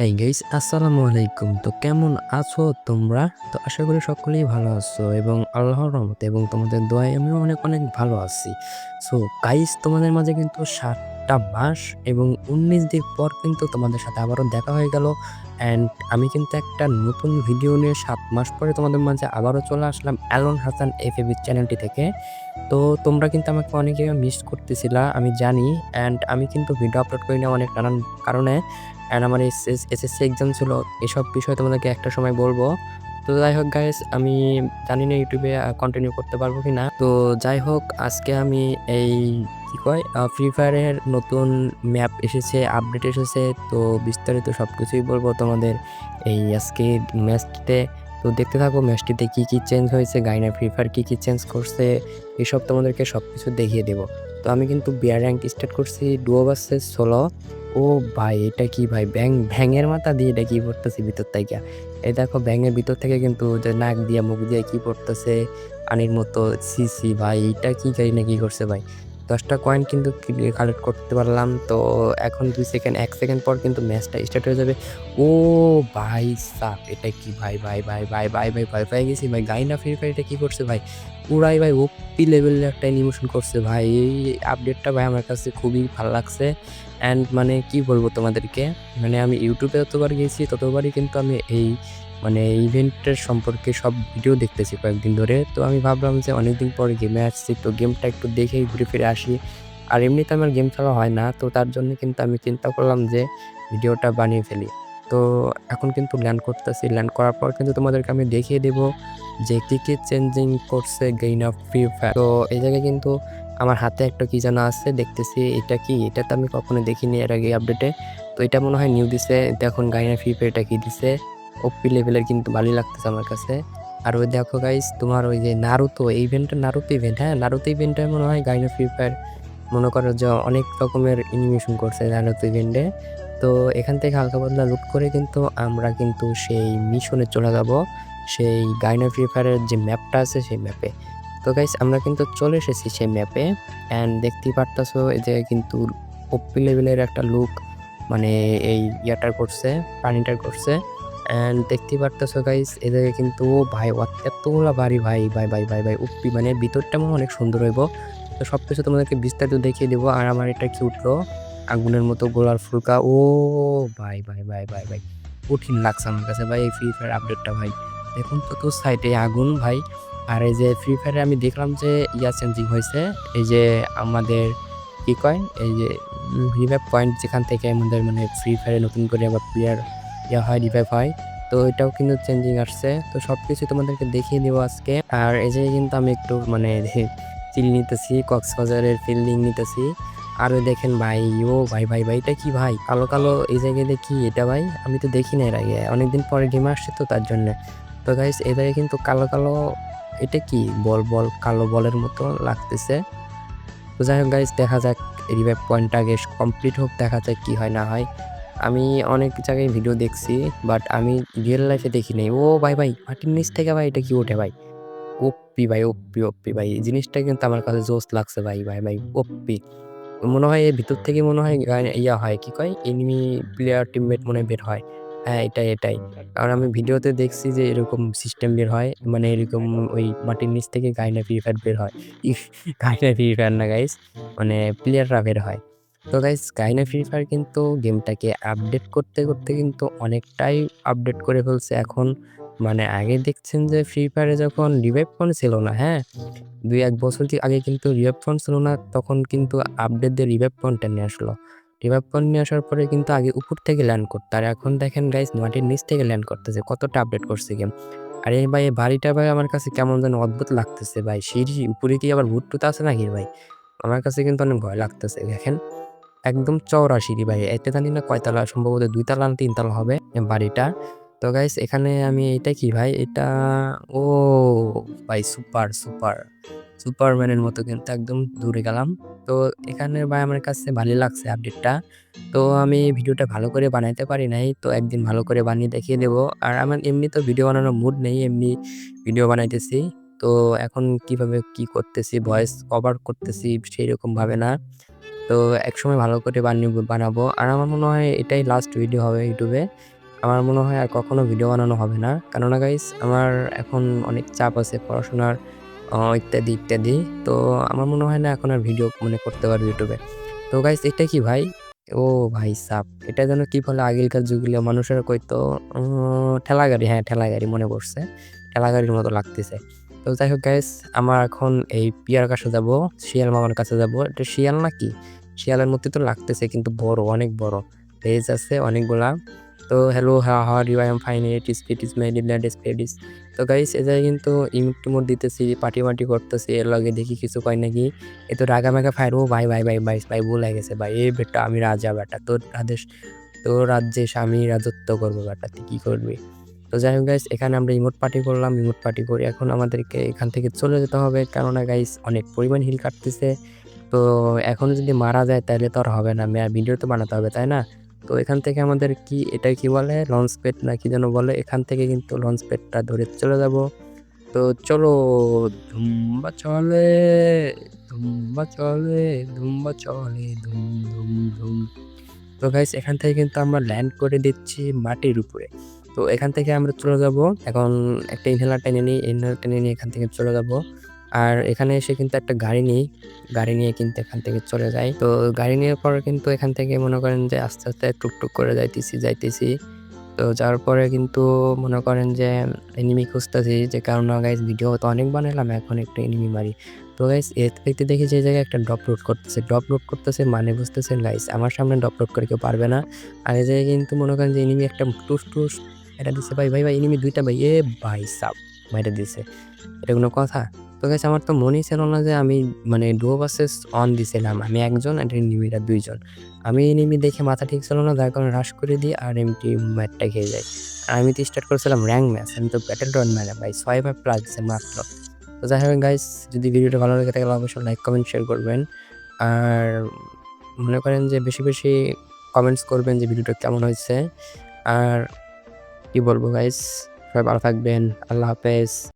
হ্যাঁ গেইস আসসালামু আলাইকুম। তো কেমন আছো তোমরা? তো আশা করি সকলেই ভালো আছো এবং আল্লাহর রহমতে এবং তোমাদের দোয়ায় আমিও অনেক অনেক ভালো আছি। সো গাইস তোমাদের মাঝে কিন্তু সাতটা মাস এবং উনিশ দিন পর কিন্তু তোমাদের সাথে আবারও দেখা হয়ে গেল। অ্যান্ড আমি কিন্তু একটা নতুন ভিডিও নিয়ে সাত মাস পরে তোমাদের মাঝে আবারও চলে আসলাম Alon Hasan F A B চ্যানেলটি থেকে। তো তোমরা কিন্তু আমাকে অনেকে মিস করতেছিলা, আমি জানি। অ্যান্ড আমি কিন্তু ভিডিও আপলোড করি না অনেক নানান কারণে। অ্যান্ড আমার এসএস এসএসসি এক্সাম ছিল, এসব বিষয়ে তোমাদেরকে একটা সময় বলব। তো যাই হোক গাইস আমি জানি না ইউটিউবে কন্টিনিউ করতে পারব কি না তো যাই হোক, আজকে আমি এই কি কয়? ফ্রি ফায়ারের নতুন ম্যাপ এসেছে আপডেট এসেছে, তো বিস্তারিত সব কিছুই বলব তোমাদের এই আজকে ম্যাচটিতে তো দেখতে থাকো ম্যাচটিতে কি কি চেঞ্জ হয়েছে গাইনা ফ্রি ফায়ার কি কি চেঞ্জ করছে, এসব তোমাদেরকে সব কিছু দেখিয়ে দেবো। তো আমি কিন্তু বিয়ার র্যাঙ্ক স্টার্ট করছি ডুয়ো ভার্সেস ষোলো ও ভাই, এটা কি ভাই ব্যাং ভ্যাঙের মাথা দিয়ে এটা কি পড়তেছে ভিতর থেকে? এই দেখো ব্যাঙের ভিতর থেকে কিন্তু যে নাক দিয়ে, মুখ দিয়ে কি পড়তেছে, আনির মতো সি সি ভাই, এটা কি জানি না কি করছে ভাই? দশটা কয়েন কিন্তু কালেক্ট করতে পারলাম। তো এখন দুই সেকেন্ড এক সেকেন্ড পর কিন্তু ম্যাচটা স্টার্ট হয়ে যাবে। ও ভাই সাপ এটা কি ভাই ভাই ভাই ভাই ভাই ভাই, ভয় পেয়ে গেছি ভাই। গাইনা ফ্রি ফায়ার এটা কি করছে ভাই? পুরাই ভাই ওপি লেভেলের একটা অ্যানিমেশন করছে ভাই। এই আপডেটটা ভাই আমার কাছে খুবই ভালো লাগছে। অ্যান্ড মানে কি বলব তোমাদেরকে? মানে আমি ইউটিউবে যতবার গেছি, ততবারই কিন্তু আমি এই মানে ইভেন্টের সম্পর্কে সব ভিডিও দেখতেছি কয়েকদিন ধরে। তো আমি ভাবলাম যে অনেকদিন পরে গেমে আসছি, তো গেমটা একটু দেখেই ঘুরে ফিরে আসি। আর এমনিতে আমার গেম খেলা হয় না, তো তার জন্য কিন্তু আমি চিন্তা করলাম যে ভিডিওটা বানিয়ে ফেলি। তো এখন কিন্তু ল্যান্ড করতেছি ল্যান্ড করার পর কিন্তু তোমাদেরকে আমি দেখিয়ে দেবো যে কী কী চেঞ্জিং করছে গেইন অফ ফ্রি ফায়ার তো এই জায়গায় কিন্তু আমার হাতে একটা কি যেন আছে, দেখতেছি এটা কি? এটা তো আমি কখনো দেখিনি এর আগে আপডেটে তো এটা মনে হয় নিউ দিছে, দেখুন গাইনা ফ্রি ফায়ার এটা কি দিছে। ওপি লেভেলের কিন্তু ভালোই লাগতেছে আমার কাছে। আর ওই দেখো গাইস তোমার ওই যে নারুতো ইভেন্টটা নারুতো ইভেন্ট হ্যাঁ? নারুতো ইভেন্টটা মনে হয় গাইনা ফ্রি ফায়ার মনে করো যে অনেক রকমের অ্যানিমেশন করছে নারুতো ইভেন্টে তো এখান থেকে হালকা পাতলা লুট করে কিন্তু আমরা কিন্তু সেই মিশনে চলে যাব। সেই গাইনা ফ্রি ফায়ারের যে ম্যাপটা আছে সেই ম্যাপে তো গাইস আমরা কিন্তু চলে এসেছি সেই ম্যাপে অ্যান্ড দেখতেই পারতাছো যে কিন্তু ওপি লেভেলের একটা লুক মানে এই ইয়াটার করছে, প্রাণীটার করছে। অ্যান্ড দেখতেই পারতেছো গাইস এদিকে কিন্তু ভাই এতগুলা বাড়ি ভাই ভাই ভাই ভাই ভাই উপ্পি মানে ভিতরটা মনে অনেক সুন্দর হইব। তো সব কিছু তোমাদেরকে বিস্তারিত দেখিয়ে দেবো, আর আমার এটা কি উঠল আগুনের মতো গোলার ফুলকা। ও ভাই ভাই ভাই ভাই ভাই, কঠিন লাগছে আমার কাছে, ভাই, এই ফ্রি ফায়ার আপডেটটা ভাই। দেখুন তো তোর সাইডে আগুন, ভাই, আর এই যে ফ্রি ফায়ারে আমি দেখলাম যে ইয়া চেঞ্জিং হয়েছে, এই যে আমাদের, কি কয়, এই যে রিভাইভ পয়েন্ট যেখান থেকে আমাদের মানে ফ্রি ফায়ারে নতুন করে আবার প্লেয়ার ইয়া হয় রিভাইভ তো এটাও কিন্তু চেঞ্জিং আসছে। তো সব কিছু তোমাদেরকে দেখিয়ে দেবো আজকে। আর এই যে কিন্তু আমি একটু মানে চিল নিতেছি, কক্সবাজারের ফিল্ডিং নিতেছি। আর দেখেন ভাই, ও ভাই ভাই ভাই, এটা কি ভাই? কালো কালো, এই জায়গায় কি এটা ভাই? আমি তো দেখি না এর আগে। অনেকদিন পরে গেমে আসছে তো তার জন্য। তো গাইস জায়গায় কিন্তু কালো কালো, এটা কি? বল বল, কালো বলের মতো লাগতেছে। তো যাই হোক গাইস দেখা যাক রিভাইভ পয়েন্টটা আগে কমপ্লিট হোক, দেখা যাক কি হয়, না হয়। আমি অনেক জায়গায় ভিডিও দেখছি বাট আমি রিয়েল লাইফে দেখি নাই। ও ভাই ভাই, মাটির নিচ থেকে ভাই, এটা কি ওঠে ভাই? ওপ্পি ভাই, ওপ্পি ওপ্পি ভাই, এই জিনিসটা কিন্তু আমার কাছে জোস লাগছে ভাই ভাই ভাই, ওপ্পি। মনে হয় এর ভিতর থেকে মনে হয় ইয়া হয়, কি কয়? এনিমি প্লেয়ার টিমমেট মনে বের হয়। হ্যাঁ এটাই এটাই। কারণ আমি ভিডিওতে দেখছি যে এরকম সিস্টেম বের হয় মানে এরকম ওই মাটির নিচ থেকে গাইনা ফ্রি ফায়ার বের হয়। গাইনা ফ্রি ফায়ার না গাইস মানে প্লেয়াররা বের হয়। তো গাইস গাইনা ফ্রি ফায়ার কিন্তু গেমটাকে আপডেট করতে করতে কিন্তু অনেকটাই আপডেট করে ফেলছে। এখন মানে আগে দেখছেন যে ফ্রি ফায়ারে যখন রিভাইভ ফোন ছিল না হ্যাঁ? দুই এক বছর আগে কিন্তু রিভাইভ ফোন ছিল না, তখন কিন্তু আপডেট দিয়ে রিভাইভ ফোনটা নিয়ে আসলো। রিভাইভ ফোন নিয়ে আসার পরে কিন্তু আগে উপর থেকে ল্যান্ড করতো। আর এখন দেখেন গাইস মাটির নিচ থেকে ল্যান্ড করতেছে, কতটা আপডেট করছে গেম আর এই ভাই বাড়িটা ভাই আমার কাছে কেমন যেন অদ্ভুত লাগতেছে ভাই। সিঁড়ি উপরে কি আবার ভূত টুত আছে নাকি ভাই? আমার কাছে কিন্তু অনেক ভয় লাগতেছে, দেখেন। একদম চওড়া সিঁড়ি ভাই। এতে জানি না কয়তলা, সম্ভবত দুইতলা না তিনতলা হবে বাড়িটা। তো গাইস এখানে আমি এটা কি ভাই? এটা, ও ভাই সুপার সুপার। সুপারম্যানের মতো কিন্তু একদম দূরে গেলাম। তো এখানে ভাই আমার কাছে ভালো লাগছে আপডেটটা তো আমি ভিডিওটা ভালো করে বানাইতে পারি নাই, তো একদিন ভালো করে বানিয়ে দেখিয়ে দেবো। আর আমার এমনি তো ভিডিও বানানোর মুড নেই, এমনি ভিডিও বানাইতেছি। তো এখন কীভাবে কি করতেছি ভয়েস কভার করতেছি সেই রকম ভাবে না। তো একসময় ভালো করে বানিয়ে বানাবো। আর আমার মনে হয় এটাই লাস্ট ভিডিও হবে ইউটিউবে আমার মনে হয় আর কখনো ভিডিও বানানো হবে না। কেননা গাইস আমার এখন অনেক চাপ আছে পড়াশোনার ইত্যাদি ইত্যাদি। তো আমার মনে হয় না এখন আর ভিডিও মানে করতে পারব ইউটিউবে তো গাইস এটা কি ভাই? ও ভাই সাপ। এটা যেন কি বলে আগেকার যুগগুলো মানুষেরা কইতো ঠেলা গাড়ি হ্যাঁ ঠেলা গাড়ি মনে পড়ছে। ঠেলা গাড়ির মতো লাগতেছে। তো যাই হোক গাইস আমার এখন এই পিয়ার কাছে যাব, শিয়াল মামার কাছে যাব। এটা শিয়াল নাকি শিয়ালের মধ্যে তো লাগতেছে, কিন্তু বড়, অনেক বড়। লেজ আছে অনেকগুলা। তো হ্যালো হ্যাঁ how are you I am fine it is it is in land স্পেডিস তো গাইস এ জায়গায় কিন্তু ইমোট দিতেছি পার্টি মাটি করতেছি, এর লগে দেখি কিছু কয় নাকি। এ তো রাগা মেগা ফায়ার ও ভাই ভাই ভাই ভাই ভাই হয়ে গেছে, ভাই, এ বেটা, আমি রাজা বেটা, তোর আদেশ তোর রাজ্যে আমি রাজত্ব করব বেটা, তুই কী করবি? তো যাই হোক গাইস এখানে আমরা ইমোট পার্টি করলাম, ইমোট পার্টি করে এখন আমাদেরকে এখান থেকে চলে যেতে হবে। কেননা গাইস অনেক পরিমাণ হিল কাটতেছে। তো এখন যদি মারা যায় তাহলে তো আর হবে না ভিডিও তো বানাতে হবে, তাই না? তো এখান থেকে আমাদের কি, এটা কি বলে? লঞ্চ প্যাড না কি যেন বলে? এখান থেকে কিন্তু লঞ্চ প্যাডটা ধরে চলে যাব। তো চলো, ধুম্বা চলে ধুম্বা চলে ধুম্বা চলে, ধুম ধুম ধুম। তো গাইস এখান থেকে কিন্তু আমরা ল্যান্ড করে দিচ্ছি মাটির উপরে। তো এখান থেকে আমরা চলে যাব। এখন একটা ইনহেলার টেনে নিই ইনহেলার টেনে নিয়ে এখান থেকে চলে যাব। আর এখানে এসে কিন্তু একটা গাড়ি নিই গাড়ি নিয়ে কিন্তু এখান থেকে চলে যাই তো গাড়ি নেওয়ার পরে কিন্তু এখান থেকে মনে করেন যে আস্তে আস্তে টুকটুক করে যাইতেছি যাইতেছি। তো যাওয়ার পরে কিন্তু মনে করেন যে এনিমি খুঁজতেছি যে কারণ গাইজ ভিডিও তো অনেক বানালাম এখন একটু এনিমি মারি। তো গাইজ থেকে দেখি যে জায়গায় একটা ড্রপ লোড করতেছে। ড্রপ লোড করতেছে মানে বুঝতেছেন গাইজ আমার সামনে ড্রপ করে কেউ পারবে না। আর এই জায়গায় কিন্তু মনে করেন যে এনিমি একটা টুস টুস এটা দিচ্ছে। ভাই ভাই ভাই এনিমি দুইটা ভাই, এ, ভাই, সাপ মাইটা দিছে। এটা কোনো কথা? তো গাইজ আমার তো মনেই ছিল না যে আমি মানে ডুও বাসেস অন দিছিলাম। আমি একজন আর এনিমিরা দুইজন। আমি এনিমি দেখে মাথা ঠিক ছিল না, যার কারণে রাশ করে দিই আর এমটি ম্যাচটা খেয়ে যাই আর আমি তো স্টার্ট করেছিলাম র্যাঙ্ক ম্যাচ আমি তো ব্যাটেল গ্রাউন্ড ম্যাচ ভাই, ছয় প্লাস দিচ্ছে মাত্র। তো যাই হোক গাইস যদি ভিডিওটা ভালো লেগে থাকে অবশ্যই লাইক কমেন্ট শেয়ার করবেন। আর মনে করেন যে বেশি বেশি কমেন্টস করবেন যে ভিডিওটা কেমন হয়েছে। আর কি বলব গাইস সবাই ভালো থাকবেন, আল্লাহ হাফেজ।